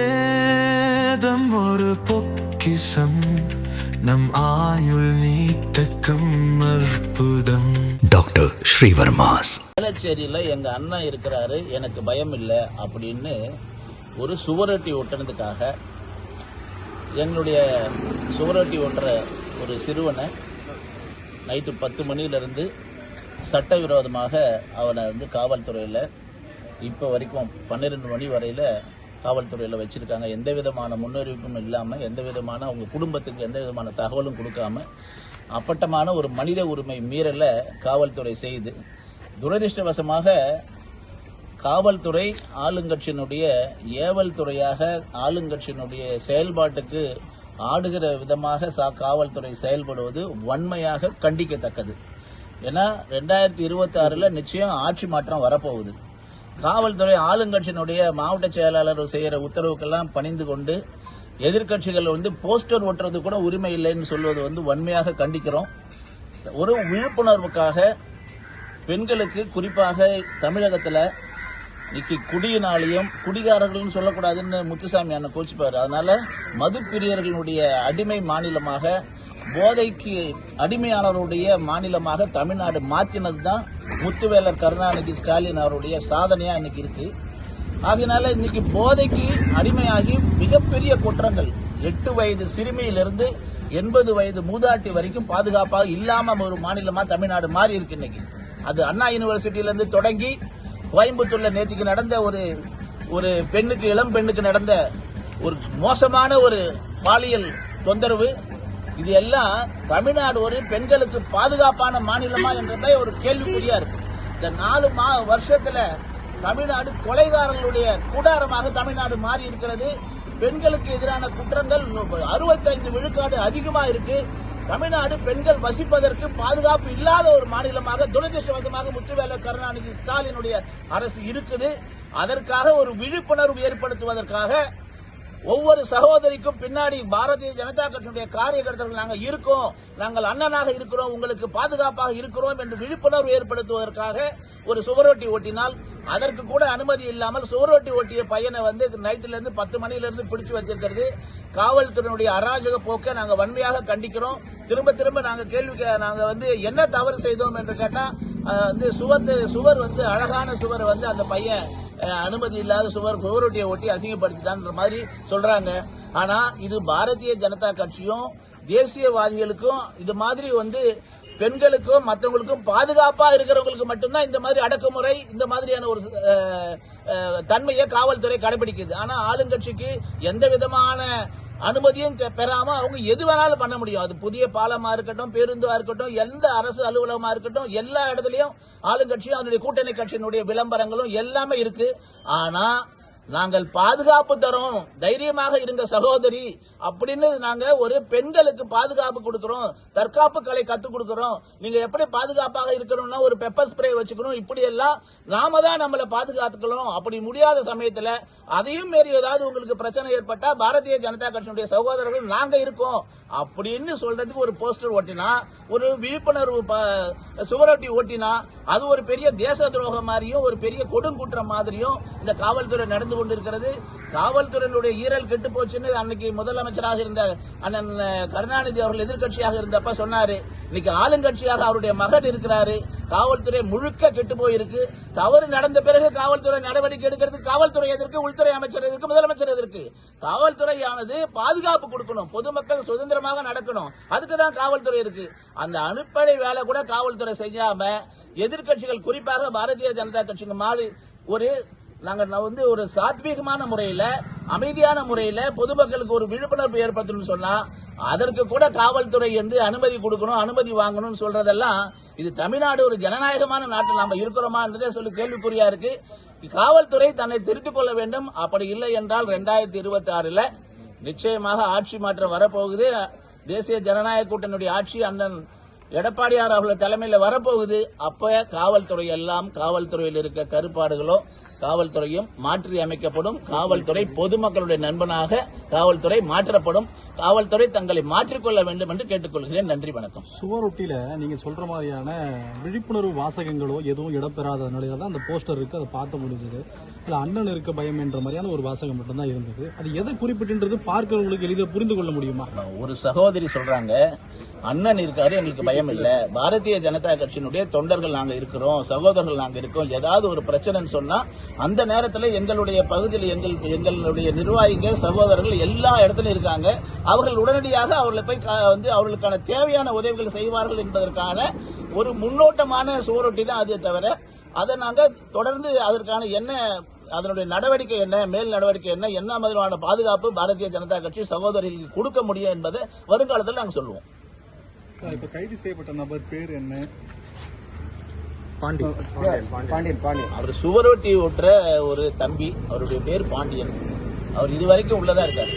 ஆயுர்வேதம் ஒரு பொக்கிசம் நம் ஆயுள் நீட்டக்கும் அற்புதம். டாக்டர் ஸ்ரீவர்மாஸ். வேளச்சேரியில் எங்கள் அண்ணன் இருக்கிறாரு எனக்கு பயம் இல்லை அப்படின்னு ஒரு சுவரொட்டி ஒட்டுனதுக்காக எங்களுடைய சுவரொட்டி ஒட்டுற ஒரு சிறுவனை நைட்டு பத்து மணியிலிருந்து சட்டவிரோதமாக அவனை வந்து காவல்துறையில் இப்போ வரைக்கும் பன்னிரெண்டு மணி வரையில் காவல்துறையில் வச்சுருக்காங்க. எந்த விதமான முன்னறிவிப்பும் இல்லாமல் எந்த விதமான அவங்க குடும்பத்துக்கு எந்த விதமான தகவலும் கொடுக்காம அப்பட்டமான ஒரு மனித உரிமை மீறலை காவல்துறை செய்து துரதிர்ஷ்டவசமாக காவல்துறை ஆளுங்கட்சியினுடைய ஏவல் துறையாக ஆளுங்கட்சியினுடைய செயல்பாட்டுக்கு ஆடுகிற விதமாக சா காவல்துறை செயல்படுவது வன்மையாக கண்டிக்கத்தக்கது. ஏன்னா ரெண்டாயிரத்தி இருபத்தி ஆறில் நிச்சயம் ஆட்சி மாற்றம் வரப்போகுது. காவல்துறை ஆளுங்கட்சியினுடைய மாவட்ட செயலாளர் செய்கிற உத்தரவுக்கெல்லாம் பணிந்து கொண்டு எதிர்க்கட்சிகள் வந்து போஸ்டர் ஒட்டுறது கூட உரிமை இல்லைன்னு சொல்வது வந்து வன்மையாக கண்டிக்கிறோம். ஒரு விழிப்புணர்வுக்காக பெண்களுக்கு குறிப்பாக தமிழகத்தில் இன்னைக்கு குடியினாலையும் குடிகாரர்கள்னு சொல்லக்கூடாதுன்னு முத்துசாமி அண்ணன் கோச்சிப்பார். அதனால மது பிரியர்களுடைய அடிமை மாநிலமாக போதைக்கு அடிமையானவருடைய மாநிலமாக தமிழ்நாடு மாற்றினது தான் முத்துவேலர் கருணாநிதி ஸ்டாலின் அவருடைய சாதனையா இன்னைக்கு இருக்கு. ஆகையினால இன்னைக்கு போதைக்கு அடிமையாகி மிகப்பெரிய குற்றங்கள். எட்டு வயது சிறுமியிலிருந்து எண்பது வயது மூதாட்டி வரைக்கும் பாதுகாப்பாக இல்லாம ஒரு மாநிலமா தமிழ்நாடு மாறி இருக்கு இன்னைக்கு. அது அண்ணா யூனிவர்சிட்டியிலிருந்து தொடங்கி கோயம்புத்தூர்ல நேற்றுக்கு நடந்த ஒரு ஒரு பெண்ணுக்கு இளம் பெண்ணுக்கு நடந்த ஒரு மோசமான ஒரு பாலியல் தொந்தரவு இது எல்லாம் தமிழ்நாடு ஒரு பெண்களுக்கு பாதுகாப்பான மாநிலமா என்றதே ஒரு கேள்விக்குறியா இருக்கு. இந்த நாலு மா வருஷத்துல தமிழ்நாடு கொலைகாரர்களுடைய கூடாரமாக தமிழ்நாடு மாறி இருக்கிறது. பெண்களுக்கு எதிரான குற்றங்கள் அறுபத்தைந்து விழுக்காடு அதிகமா இருக்கு. தமிழ்நாடு பெண்கள் வசிப்பதற்கு பாதுகாப்பு இல்லாத ஒரு மாநிலமாக துரதிருஷ்டவசமாக முத்துவேல கருணாநிதி ஸ்டாலினுடைய அரசு இருக்குது. அதற்காக ஒரு விழிப்புணர்வு ஏற்படுத்துவதற்காக ஒவ்வொரு சகோதரிக்கும் பின்னாடி பாரதிய ஜனதா கட்சியுடைய காரியகர்த்தர்கள் நாங்கள் இருக்கோம். நாங்கள் அண்ணனாக இருக்கிறோம். உங்களுக்கு பாதுகாப்பாக இருக்கிறோம் என்று விழிப்புணர்வு ஏற்படுத்துவதற்காக ஒரு சுவரொட்டி ஓட்டினால் அதற்கு கூட அனுமதி இல்லாமல் சுவரொட்டி ஓட்டிய பையனை வந்து நைட்டுல இருந்து பத்து மணில இருந்து பிடிச்சு வச்சிருக்கிறது. காவல்துறையினுடைய அராஜக போக்கை நாங்க வன்மையாக கண்டிக்கிறோம். திரும்ப திரும்ப நாங்க கேள்வி நாங்கள் நாங்க வந்து என்ன தவறு செய்தோம் என்று கேட்டா வந்து சுவர் சுவர் வந்து அழகான சுவர் வந்து அந்த பையன் அனுமதி இல்லாத சுவர் சுவரொட்டியை ஒட்டி அசிங்கப்படுத்திட்டான்ற மாதிரி சொல்றாங்க. ஆனா இது பாரதிய ஜனதா கட்சியும் தேசியவாதிகளுக்கும் இது மாதிரி வந்து பெண்களுக்கும் மற்றவங்களுக்கும் பாதுகாப்பா இருக்கிறவங்களுக்கு மட்டும்தான் இந்த மாதிரி அடக்குமுறை இந்த மாதிரியான ஒரு தன்மையை காவல்துறை கடைபிடிக்குது. ஆனா ஆளுங்கட்சிக்கு எந்த விதமான அனுமதியும் பெ- பெறாம அவங்க எது வேணாலும் பண்ண முடியும். அது புதிய பாலமா இருக்கட்டும் பேருந்தா இருக்கட்டும் எந்த அரசு அலுவலகமா இருக்கட்டும் எல்லா இடத்துலயும் ஆளுங்கட்சியும் அதனுடைய கூட்டணி கட்சியினுடைய விளம்பரங்களும் எல்லாமே இருக்கு. ஆனா நாங்கள் பாதுகாப்பு தரோம் தைரியமாக இருங்க சகோதரி அப்படின்னு நாங்க ஒரு பெண்களுக்கு பாதுகாப்பு கொடுக்கிறோம் தற்காப்பு கலை கத்துக் கொடுக்கிறோம். நீங்க எப்படி பாதுகாப்பாக இருக்கணும்னா ஒரு பெப்பர் ஸ்ப்ரே வச்சுக்கணும் இப்படி எல்லாம் நாம தான் நம்மளை பாதுகாத்துக்கணும். அப்படி முடியாத சமயத்துல அதையும் மீறி ஏதாவது உங்களுக்கு பிரச்சனை ஏற்பட்டா பாரதிய ஜனதா கட்சியினுடைய சகோதரர்கள் நாங்க இருக்கோம். அப்படின்னு சொல்றதுக்கு ஒரு போஸ்டர் ஓட்டினா ஒரு விழிப்புணர்வு ப- சுவரொட்டி ஓட்டினா அது ஒரு பெரிய தேச துரோகம் மாதிரியும் ஒரு பெரிய கொடுங்குற்றம் மாதிரியும் இந்த காவல்துறை நடந்து கொண்டிருக்கிறது. காவல்துறையினுடைய ஈரல் கெட்டு போச்சுன்னு அன்னைக்கு முதலமைச்சராக இருந்த அண்ணன் கருணாநிதி அவர்கள் எதிர்க்கட்சியாக இருந்தப்ப சொன்னாரு. இன்னைக்கு ஆளுங்கட்சியாக அவருடைய மகன் இருக்கிறாரு. காவல்துறை முழுக்க கெட்டு போயிருக்கு. தவறு நடந்த பிறகு காவல்துறை நடவடிக்கை எடுக்கிறதுக்கு காவல்துறை எதற்கு உள்துறை அமைச்சர் எதற்கு முதலமைச்சர் எதற்கு காவல்துறையானது பாதுகாப்பு கொடுக்கணும். பொதுமக்கள் சுதந்திரமாக நடக்கணும். அதுக்கு தான் காவல்துறை இருக்கு. அந்த அனுப்படை வேலை கூட காவல்துறை செய்யாம எதிர்க்கட்சிகள் குறிப்பாக பாரதிய ஜனதா கட்சிக்கு மாறி ஒரு நாங்கள் நான் வந்து ஒரு சாத்வீகமான முறையில் அமைதியான முறையில் பொதுமக்களுக்கு ஒரு விழிப்புணர்வு ஏற்படுத்தணும்னு சொன்னா அதற்கு கூட காவல்துறை வந்து அனுமதி கொடுக்கணும் அனுமதி வாங்கணும்னு சொல்றதெல்லாம் இது தமிழ்நாடு ஒரு ஜனநாயகமான நாட்டில் நாம இருக்கிறோமான்றதே சொல்லி கேள்விக்குறியா இருக்கு. காவல்துறை தன்னை திருத்திக் கொள்ள வேண்டும். அப்படி இல்லை என்றால் ரெண்டாயிரத்தி இருபத்தி ஆறுல நிச்சயமாக ஆட்சி மாற்றம் வரப்போகுது. தேசிய ஜனநாயக கூட்டணியுடைய ஆட்சி அண்ணன் எடப்பாடியார் அவர்கள் தலைமையில் வரப்போகுது. அப்ப காவல்துறை எல்லாம் காவல்துறையில் இருக்க கருப்பாடுகளோ காவல்துறையும் மாற்றி அமைக்கப்படும். காவல்துறை பொதுமக்களுடைய நண்பனாக காவல்துறை மாற்றப்படும். காவல்துறை தங்களை மாற்றிக்கொள்ள வேண்டும் என்று கேட்டுக்கொள்கிறேன். நன்றி வணக்கம். சுவரொட்டியில நீங்க சொல்ற மாதிரியான விழிப்புணர்வு வாசகங்களோ எதுவும் இடம்பெறாத நிலையில தான் அந்த போஸ்டர் இருக்கு. அதை பார்க்க முடிஞ்சது. இல்ல அண்ணன் இருக்க பயம் என்ற மாதிரியான ஒரு வாசகம் மட்டும்தான் இருந்தது. அது எதை குறிப்பிட்டுன்றது பார்க்கிறவங்களுக்கு எளிதாக புரிந்து கொள்ள முடியுமா? ஒரு சகோதரி சொல்றாங்க அண்ணன் இருக்காரு எங்களுக்கு பயம் இல்ல. பாரதிய ஜனதா கட்சியினுடைய தொண்டர்கள் நாங்க இருக்கிறோம் சகோதரர்கள் நாங்க இருக்கோம். ஏதாவது ஒரு பிரச்சனைன்னு சொன்னா அந்த நேரத்துல எங்களுடைய பகுதியில் எங்கள் எங்களுடைய நிர்வாகிகள் சகோதரர்கள் எல்லா இடத்துலயும் இருக்காங்க. அவர்கள் உடனடியாக அவர்களை போய் கா- வந்து அவர்களுக்கான தேவையான உதவிகள் செய்வார்கள் என்பதற்கான ஒரு முன்னோட்டமான சுவரொட்டி தான் அதே தவிர அதை நாங்க தொடர்ந்து அதற்கான என்ன அதனுடைய நடவடிக்கை என்ன மேல் நடவடிக்கை என்ன என்ன மாதிரியான பாதுகாப்பு பாரதிய ஜனதா கட்சி சகோதரிகளுக்கு கொடுக்க முடியும் என்பதை வருங்காலத்தில் நாங்கள் சொல்லுவோம். இப்ப கைது செய்யப்பட்ட நபர் பேர் என்ன? அவர் சுவரொட்டி ஓட்டுற ஒரு தம்பி அவருடைய பேர் பாண்டியன். அவர் இதுவரைக்கும் உள்ளதா இருக்காரு?